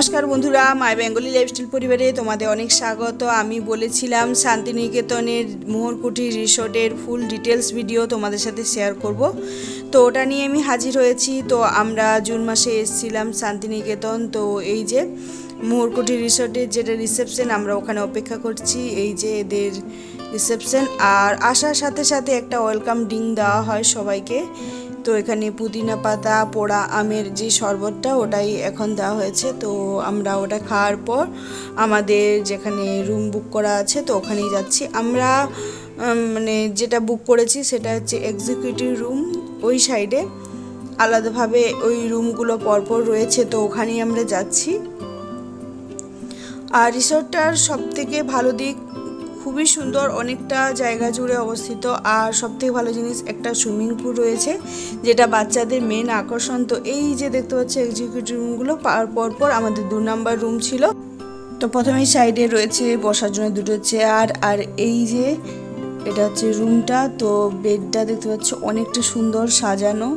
নমস্কার বন্ধুরা, মাই Bengali lifestyle পরিবারে তোমাদের অনেক স্বাগত। আমি বলেছিলাম শান্তিনিকেতনের মোহরকুঠি রিসোর্টের ফুল ডিটেলস ভিডিও তোমাদের সাথে শেয়ার করব। তো ওটা নিয়ে আমি হাজির হয়েছি। তো আমরা জুন মাসে এসেছিলাম শান্তিনিকেতন। তো এই যে মোহরকুঠি রিসোর্টের যেটা রিসেপশন, আমরা ওখানে অপেক্ষা করছি। এই যে এদের রিসেপশন। আর আসার সাথে সাথে একটা ওয়েলকাম ড্রিঙ্ক দেওয়া হয় সবাইকে। তো এখানে পুদিনা পাতা, পোড়া আমের যে শরবতটা ওটাই এখন দেওয়া হয়েছে। তো আমরা ওটা খাওয়ার পর আমাদের যেখানে রুম বুক করা আছে তো ওখানেই যাচ্ছি। আমরা মানে যেটা বুক করেছি সেটা হচ্ছে এক্সিকিউটিভ রুম ওই সাইডে আলাদাভাবে ওই রুমগুলো পরপর রয়েছে তো ওখানেই আমরা যাচ্ছি। আর রিসোর্টটার সব থেকে ভালো দিক খুবই সুন্দর, অনেকটা জায়গা জুড়ে অবস্থিত। আর সব থেকে ভালো জিনিস, একটা সুইমিং পুল রয়েছে, যেটা বাচ্চাদের মেন আকর্ষণ। তো এই যে দেখতে পাচ্ছি এক্সিকিউটিভ রুমগুলো পর আমাদের দু নাম্বার রুম ছিল। তো প্রথমেই সাইডে রয়েছে, বসার জন্য দুটো চেয়ার। আর এই যে, এটা হচ্ছে রুমটা তো বেডটা দেখতে পাচ্ছ, অনেকটা সুন্দর সাজানো।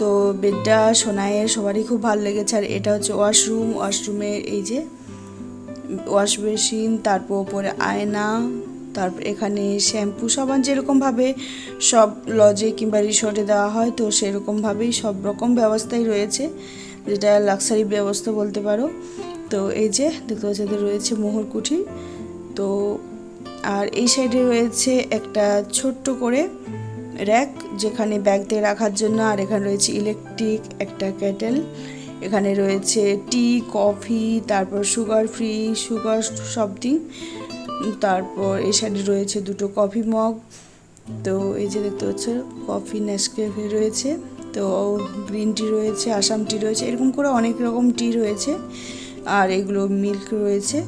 তো বেডটা সোনাইয়ের, সবারই খুব ভালো লেগেছে। আর এটা হচ্ছে ওয়াশরুম ওয়াশরুমের এই যে ওয়াশ বেসিন তারপর ওপরে আয়না, তারপর এখানে শ্যাম্পু সাবান যেরকমভাবে সব লজে কিংবা রিসর্টে দেওয়া হয়, তো সেরকমভাবেই সব রকম ব্যবস্থাই রয়েছে, যেটা লাক্সারি ব্যবস্থা বলতে পারো। তো এই যে দেখতে পাচ্ছি রয়েছে মোহরকুঠি তো আর এই সাইডে রয়েছে একটা ছোট্ট করে র্যাক যেখানে ব্যাগ দিয়ে রাখার জন্য, আর এখানে রয়েছে ইলেকট্রিক একটা কেটেল এখানে রয়েছে টি কফি তারপর সুগার ফ্রি সুগার সবটি তারপর এই সাইডে রয়েছে দুটো কফি মগ তো এই যে দেখতে পাচ্ছ কফি নেসকেফে রয়েছে, তো গ্রিন টি রয়েছে আসাম টি রয়েছে, এরকম করে অনেক রকম টি রয়েছে, আর এগুলো মিল্ক রয়েছে,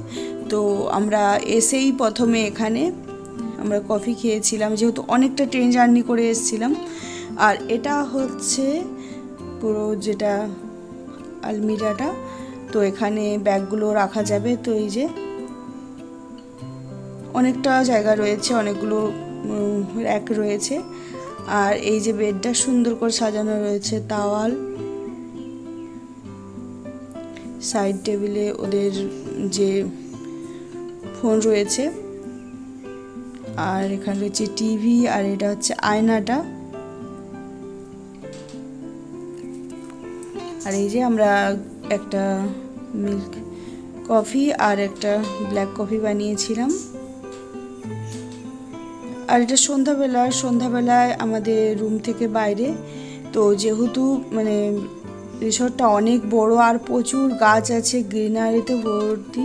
তো আমরা এসেই প্রথমে এখানে আমরা কফি খেয়েছিলাম, যেহেতু অনেকটা ট্রেন জার্নি করে এসেছিলাম, আর এটা হচ্ছে পুরো যেটা আলমিরাটা। তো এখানে ব্যাগগুলো রাখা যাবে। তো এই যে অনেকটা জায়গা রয়েছে, অনেকগুলো র্যাক রয়েছে। আর এই যে বেডটা সুন্দর করে সাজানো রয়েছে, তাওয়াল। সাইড টেবিলে ওদের যে ফোন রয়েছে। আর এখানে রয়েছে টিভি, আর এটা হচ্ছে আয়নাটা। আর এই যে আমরা একটা মিল্ক কফি আর একটা ব্ল্যাক কফি বানিয়েছিলাম। আর এটা সন্ধ্যাবেলা সন্ধ্যাবেলায় আমাদের রুম থেকে বাইরে। তো যেহেতু মানে রিসর্টটা অনেক বড় আর প্রচুর গাছ আছে, গ্রিনারিতে ভর্তি।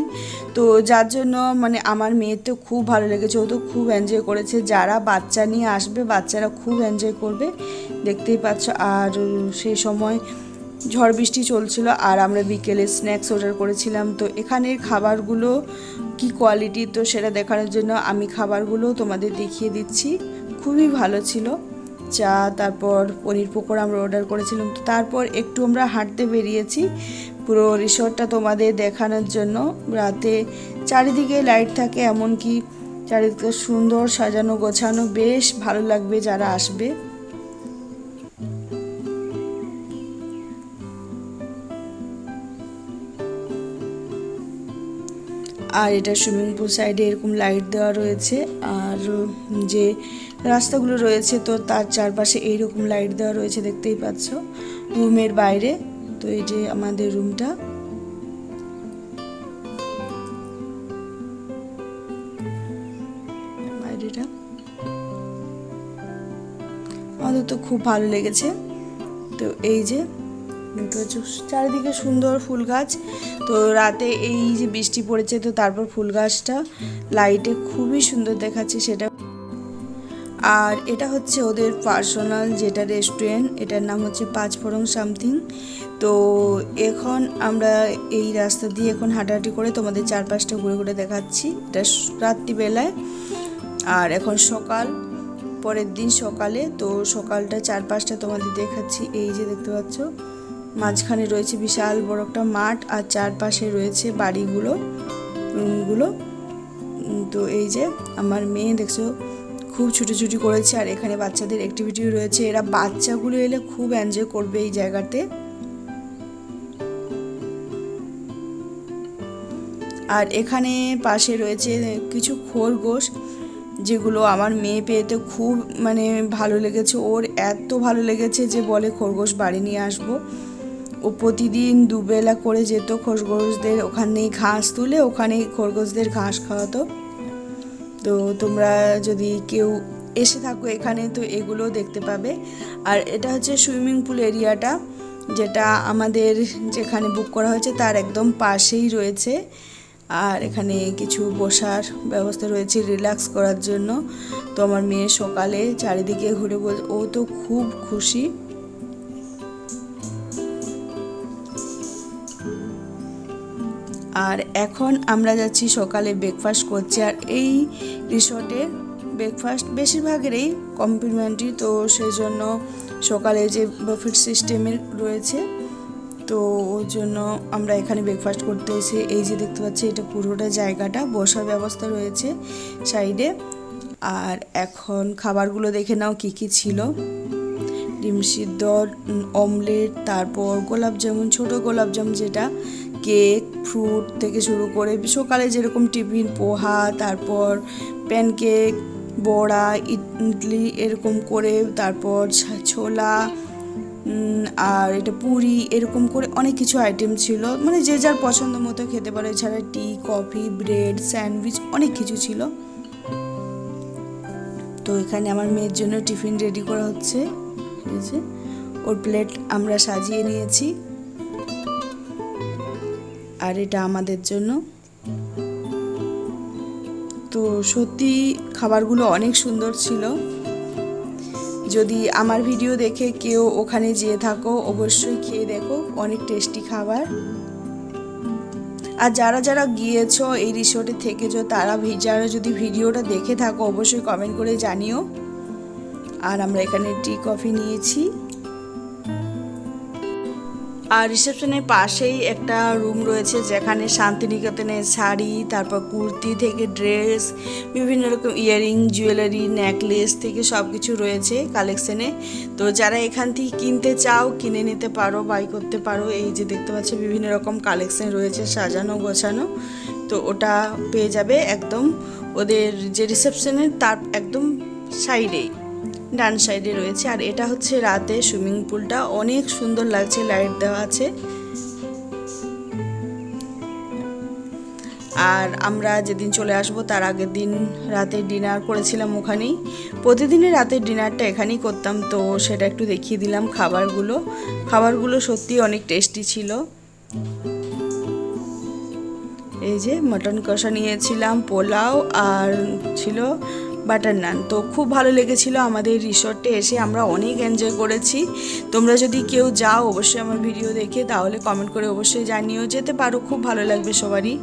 তো যার জন্য মানে আমার মেয়ের তো খুব ভালো লেগেছে, ও তো খুব এনজয় করেছে। যারা বাচ্চা নিয়ে আসবে, বাচ্চারা খুব এনজয় করবে, দেখতেই পাচ্ছ। আর সেই সময় ঝড় বৃষ্টি চলছিল আর আমরা বিকেলে স্ন্যাক্স অর্ডার করেছিলাম। তো এখানের খাবারগুলো কি কোয়ালিটি তো সেটা দেখানোর জন্য আমি খাবারগুলো তোমাদের দেখিয়ে দিচ্ছি। খুবই ভালো ছিল। চা, তারপর পনির পকোড়া আমরা অর্ডার করেছিলাম। তো তারপর একটু আমরা হাঁটতে বেরিয়েছি। পুরো রিসর্টটা তোমাদের দেখানোর জন্য। রাতে চারিদিকে লাইট থাকে এমনকি চারিদিকে সুন্দর সাজানো গোছানো। বেশ ভালো লাগবে যারা আসবে। আর এটা সুইমিং পুল সাইডে এরকম লাইট দেওয়া রয়েছে। আর যে রাস্তাগুলো রয়েছে তো তার চারপাশে এইরকম লাইট দেওয়া রয়েছে দেখতেই পাচ্ছ রুমের বাইরে। তো এই যে আমাদের রুমটা। আমাদের তো খুব ভালো লেগেছে। তো এই যে পাচ্ছ চারিদিকে সুন্দর ফুল গাছ। তো রাতে এই যে বৃষ্টি পড়েছে, তো তারপর ফুল গাছটা লাইটে খুবই সুন্দর দেখাচ্ছে সেটা। আর এটা হচ্ছে ওদের পার্সোনাল যেটা রেস্টুরেন্ট এটার নাম হচ্ছে পাঁচফোড়ন সামথিং তো এখন আমরা এই রাস্তা দিয়ে এখন হাঁটাহাঁটি করে তোমাদের চারপাশটা ঘুরে ঘুরে দেখাচ্ছি। এটা রাত্রিবেলায়। আর এখন সকাল, পরের দিন সকালে। তো সকালটা চারপাশটা তোমাদের দেখাচ্ছি। এই যে দেখতে পাচ্ছ মাঝখানে রয়েছে বিশাল বড় একটা মাঠ আর চারপাশে রয়েছে বাড়িগুলো রুমগুলো তো এই যে আমার মেয়ে দেখছ খুব ছুটোছুটি করেছে আর এখানে বাচ্চাদের অ্যাক্টিভিটিও রয়েছে। এরা বাচ্চাগুলো এলে খুব এনজয় করবে এই জায়গাতে। আর এখানে পাশে রয়েছে কিছু খরগোশ, যেগুলো আমার মেয়ে পেয়েতে খুব মানে ভালো লেগেছে। ওর এত ভালো লেগেছে যে বলে খরগোশ বাড়ি নিয়ে আসব। প্রতিদিন দুবেলা করে যেত খরগোশদের ওখানেই ঘাস তুলে, ওখানেই খরগোশদের ঘাস খাওয়াতো। তো তোমরা যদি কেউ এসে থাকো এখানে, তো এগুলো দেখতে পাবে। আর এটা হচ্ছে সুইমিং পুল এরিয়াটা, যেটা আমাদের যেখানে বুক করা হয়েছে তার একদম পাশেই রয়েছে। আর এখানে কিছু বসার ব্যবস্থা রয়েছে রিল্যাক্স করার জন্য। তো আমার মেয়ে সকালে চারিদিকে ঘুরে বল, ও তো খুব খুশি। আর এখন আমরা যাচ্ছি সকালে ব্রেকফাস্ট করছি আর এই রিসর্টে ব্রেকফাস্ট বেশিরভাগেরই কমপ্লিমেন্টারি তো সেই জন্য সকালে যে বাফেট সিস্টেমের রয়েছে, তো ওর জন্য আমরা এখানে ব্রেকফাস্ট করতে এসে এই যে দেখতে পাচ্ছি, এটা পুরোটা জায়গাটা বসার ব্যবস্থা রয়েছে সাইডে আর এখন খাবারগুলো দেখে নাও কী কী ছিল। ডিম সিদ্ধ অমলেট তারপর গোলাপ জামুন ছোটো গোলাপ জামুন যেটা কেক ফ্রুট থেকে শুরু করে সকালে যেরকম টিফিন, পোহা, তারপর প্যানকেক বড়া, ইডলি এরকম করে, তারপর ছোলা আর এটা পুরি এরকম করে অনেক কিছু আইটেম ছিল। মানে যে যার পছন্দ মতো খেতে পারে। এছাড়া টি কফি ব্রেড স্যান্ডউইচ অনেক কিছু ছিল। তো এখানে আমার মেয়ের জন্য টিফিন রেডি করা হচ্ছে। ঠিক আছে? ওর প্লেট আমরা সাজিয়ে নিয়েছি। আর এটা আমাদের জন্য। তো সত্যি খাবারগুলো অনেক সুন্দর ছিল। যদি আমার ভিডিও দেখে কেউ ওখানে যেয়ে থাকো, অবশ্যই খেয়ে দেখো, অনেক টেস্টি খাবার। আর যারা যারা গিয়েছো এই রিসোর্টে থেকেছো, তারা যারা যদি ভিডিওটা দেখে থাকো, অবশ্যই কমেন্ট করে জানিও। আর আমরা এখানে টি কফি নিয়েছি। আর রিসেপশনের পাশেই একটা রুম রয়েছে যেখানে শান্তিনিকেতনের শাড়ি, তারপর কুর্তি থেকে ড্রেস, বিভিন্ন রকম ইয়ারিং, জুয়েলারি, নেকলেস থেকে সব কিছু রয়েছে কালেকশনে তো যারা এখান থেকে কিনতে চাও, কিনে নিতে পারো বাই করতে পারো, এই যে দেখতে পাচ্ছ বিভিন্ন রকম কালেকশন রয়েছে সাজানো, গোছানো। তো ওটা পেয়ে যাবে একদম ওদের যে রিসেপশনের তার একদম সাইডেই। ডান সাইডে রয়েছে। আর এটা হচ্ছে রাতে সুইমিং পুলটা। অনেক সুন্দর লাগছে, লাইট দেওয়া আছে। আর আমরা যেদিন চলে আসব, তার আগের দিন রাতে ডিনার করেছিলাম ওখানেই। প্রতিদিনই রাতের ডিনারটা এখানেই করতাম, তো সেটা একটু দেখিয়ে দিলাম খাবারগুলো। খাবারগুলো সত্যি অনেক টেস্টি ছিল। এই যে মটন কষা নিয়েছিলাম, পোলাও, আর ছিল বাটার নান। তো খুব ভালো লেগেছিল আমাদের রিসর্টে এসে, আমরা অনেক এনজয় করেছি। তোমরা যদি কেউ যাও অবশ্যই আমার ভিডিও দেখে, তাহলে কমেন্ট করে অবশ্যই জানিও। যেতে পারো, খুব ভালো লাগবে সবারই।